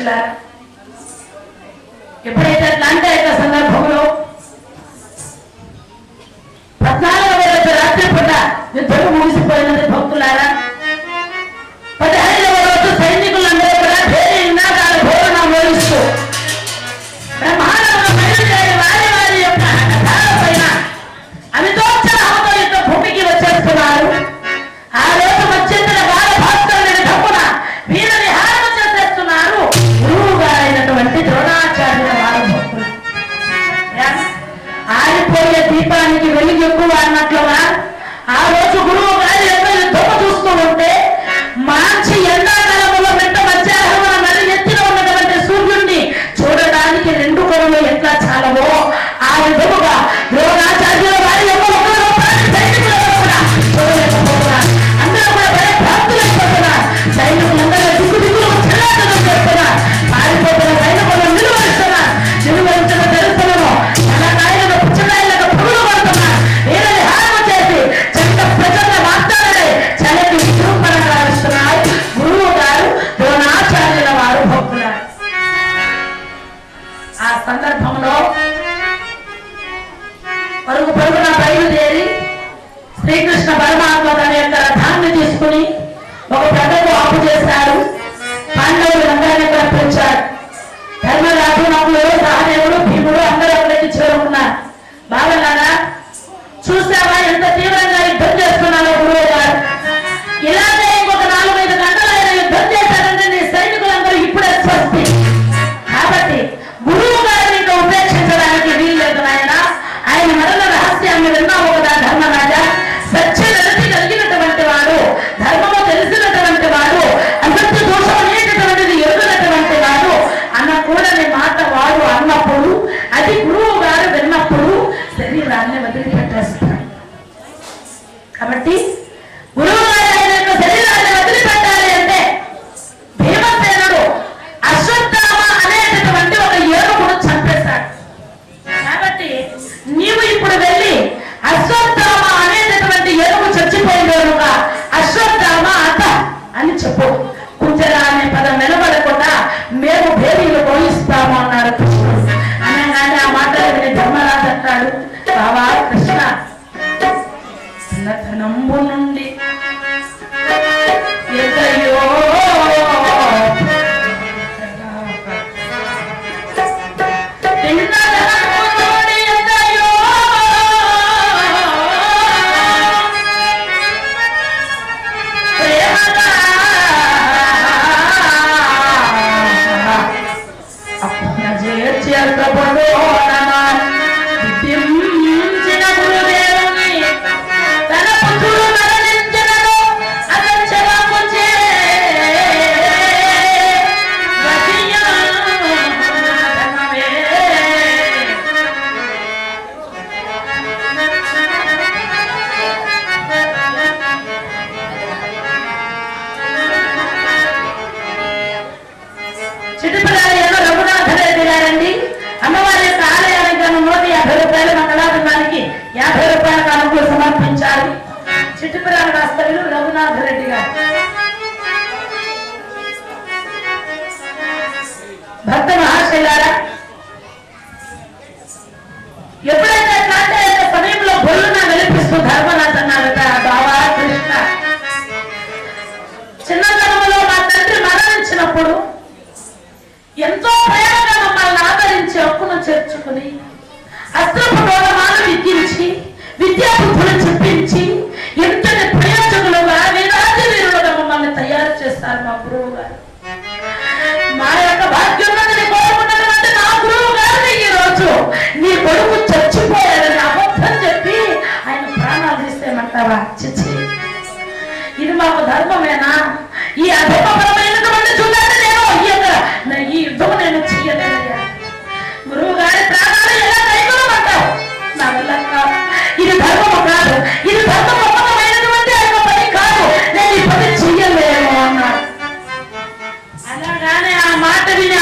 అసలు ఎప్పుడైతే అట్లాంటి సందర్భంలో పద్నాలుగు ఆ సందర్భంలో పరుగు పరుగున బయలుదేరి శ్రీకృష్ణ పరమాత్మ తన యొక్క రథాన్ని తీసుకుని ఒక పెద్దకు అప్పు చేశారు participou América, boa. చిట్టుపురాణ వాస్తవులు Raghunatha Reddy గారు. భక్త మహాశైలారా పాప ధర్మమేనా? ఈ అధర్మపరమైనటువంటి చూడాలి నేను. ఈ యొక్క ఈ యుద్ధం నేను చెయ్యలేనయ్యా గురువు గారి ప్రాణాలు ఎలా కైకొనమంటావు? నా వల్ల కాదు. ఇది ధర్మము కాదు. ఇది ధర్మపరమైనటువంటి ఆ యొక్క పని కాదు. నేను ఈ పని చెయ్యలేము అన్నాడు అలాగానే ఆ మాట విని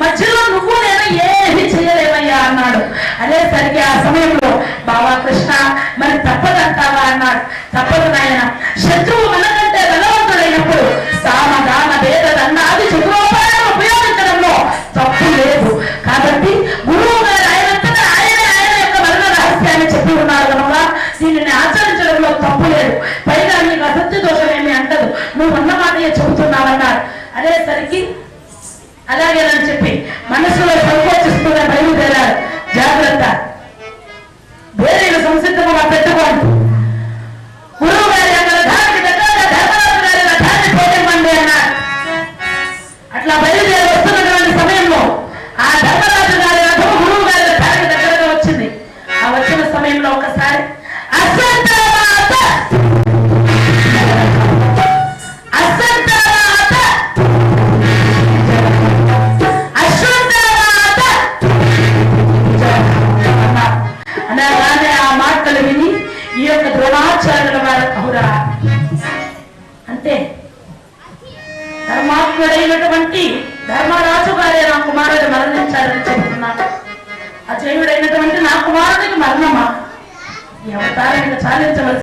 మధ్యలో నువ్వు నేను ఏమి చేయలేమయ్యా అన్నాడు. అదేసరికి ఆ సమయంలో రావా కృష్ణ మరి తప్పదంటావా అన్నాడు. తప్పదు నాయన. శత్రువు మన ఆ మాటలు విని ఈ యొక్క ద్రోణాచార్యుల వారు అవురా అంతే ధర్మాత్ముడైనటువంటి ధర్మరాజు గారే నా కుమారుడు మరణించారని చెప్తున్నాను అజయుడైనటువంటి నా కుమారుడికి మరణమా? ఈ అవతారానికి చాలించవలసి